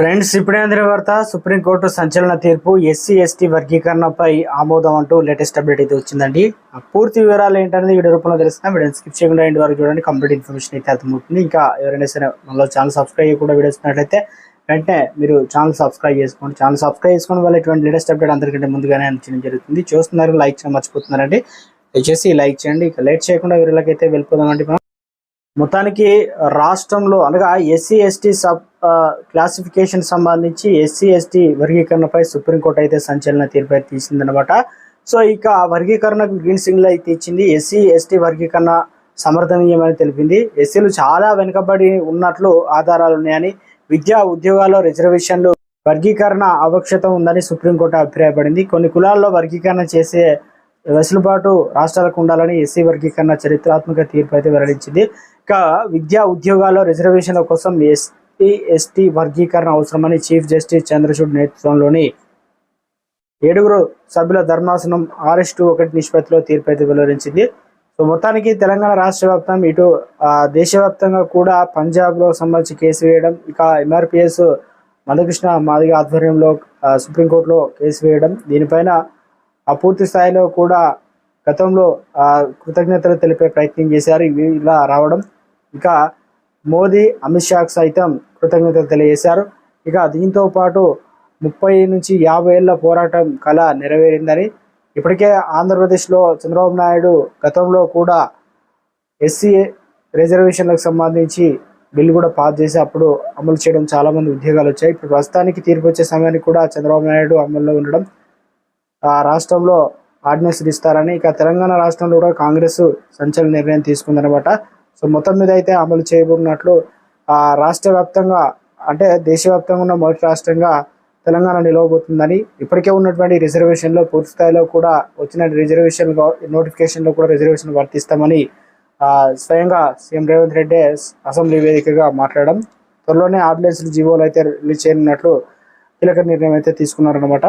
Friends ఇప్పుడే అందిన వార్త సుప్రీంకోర్టు సంచలన తీర్పు ఎస్సీ ఎస్టీ వర్గీకరణపై ఆమోదం అంటూ లేటెస్ట్ అప్డేట్ అయితే వచ్చిందండి. ఆ పూర్తి వివరాలు ఏంటనేది వీడియో రూపంలో తెలిసిన వీడియో స్కిప్ చేయకుండా ఇంటి వరకు చూడండి. కంప్లీట్ ఇన్ఫర్మేషన్ అయితే అర్థమవుతుంది. ఇంకా ఎవరైనా సరే మనలో ఛానల్ సబ్స్క్రైబ్ చేయకుండా వీడియోస్ ఉన్నట్లయితే వెంటనే మీరు ఛానల్ సబ్స్క్రైబ్ చేసుకోండి. ఛానల్ సబ్స్క్రైబ్ చేసుకోవడం వల్ల ఇటువంటి లేటెస్ట్ అప్డేట్ అందరికంటే ముందుగానే అందించడం జరుగుతుంది. చూస్తున్నారు లైక్ చేయడం మర్చిపోతున్నారండి. దయచేసి లైక్ చేయండి. ఇక లేట్ చేయకుండా వీళ్ళకైతే వెళ్ళిపోదామండి మనం. మొత్తానికి రాష్ట్రంలో అనగా ఎస్సీ ఎస్టీ సబ్ క్లాసిఫికేషన్ సంబంధించి ఎస్సీ ఎస్టీ వర్గీకరణపై సుప్రీంకోర్టు అయితే సంచలన తీర్పు అయితే తీసిందనమాట సో ఇక ఆ వర్గీకరణకు గ్రీన్ సిగ్నల్ అయితే ఇచ్చింది. ఎస్సీ ఎస్టీ వర్గీకరణ సమర్థనీయమని తెలిపింది. ఎస్సీలు చాలా వెనుకబడి ఉన్నట్లు ఆధారాలు ఉన్నాయని విద్యా ఉద్యోగాల్లో రిజర్వేషన్లు వర్గీకరణ అవక్షత ఉందని సుప్రీంకోర్టు అభిప్రాయపడింది. కొన్ని కులాల్లో వర్గీకరణ చేసే వెసులుబాటు రాష్ట్రాలకు ఉండాలని ఎస్సీ వర్గీకరణ చరిత్రాత్మక తీర్పు అయితే వెల్లడించింది. ఇక విద్యా ఉద్యోగాల్లో రిజర్వేషన్ల కోసం ఎస్టీ ఎస్టీ వర్గీకరణ అవసరమని చీఫ్ జస్టిస్ చంద్రచూడ్ నేతృత్వంలోని ఏడుగురు సభ్యుల ధర్మాసనం ఆర్ఎస్ టు ఒకటి నిష్పత్తిలో తీర్పు అయితే వెల్లడించింది. సో మొత్తానికి తెలంగాణ రాష్ట్ర వ్యాప్తం ఇటు దేశవ్యాప్తంగా కూడా పంజాబ్లో సంబంధించి కేసు వేయడం ఇక ఎంఆర్పిఎస్ మధుకృష్ణ మాదిగ ఆధ్వర్యంలో సుప్రీంకోర్టులో కేసు వేయడం దీనిపైన ఆ పూర్తి స్థాయిలో కూడా గతంలో కృతజ్ఞతలు తెలిపే ప్రయత్నం చేశారు. ఇలా రావడం. ఇక మోదీ అమిత్ షాకు సైతం కృతజ్ఞతలు తెలియజేశారు. ఇక దీంతో పాటు ముప్పై నుంచి యాభై ఏళ్ళ పోరాటం కళ నెరవేరిందని ఇప్పటికే ఆంధ్రప్రదేశ్లో చంద్రబాబు నాయుడు గతంలో కూడా ఎస్సీ రిజర్వేషన్లకు సంబంధించి బిల్లు కూడా పాస్ చేసి అప్పుడు అమలు చేయడం చాలా మంది ఉద్యోగాలు వచ్చాయి. ఇప్పుడు ప్రస్తుతానికి తీర్పు వచ్చే సమయానికి కూడా చంద్రబాబు నాయుడు అమల్లో ఉండడం ఆ రాష్ట్రంలో ఆర్డినెన్స్ ఇస్తారని ఇక తెలంగాణ రాష్ట్రంలో కూడా కాంగ్రెస్ సంచలన నిర్ణయం తీసుకుందనమాట సో మొత్తం మీద అయితే అమలు చేయబడినట్లు ఆ రాష్ట్ర వ్యాప్తంగా అంటే దేశవ్యాప్తంగా ఉన్న మొదటి రాష్ట్రంగా తెలంగాణ నిలవబోతుందని ఇప్పటికే ఉన్నటువంటి రిజర్వేషన్లో పూర్తి స్థాయిలో కూడా వచ్చిన రిజర్వేషన్ నోటిఫికేషన్లో కూడా రిజర్వేషన్ వర్తిస్తామని స్వయంగా సీఎం రేవంత్ రెడ్డి అసెంబ్లీ వేదికగా మాట్లాడడం త్వరలోనే ఆర్డినెన్స్ జీవోలు అయితే రిలీజ్ చేయనున్నట్లు కీలక నిర్ణయం అయితే తీసుకున్నారనమాట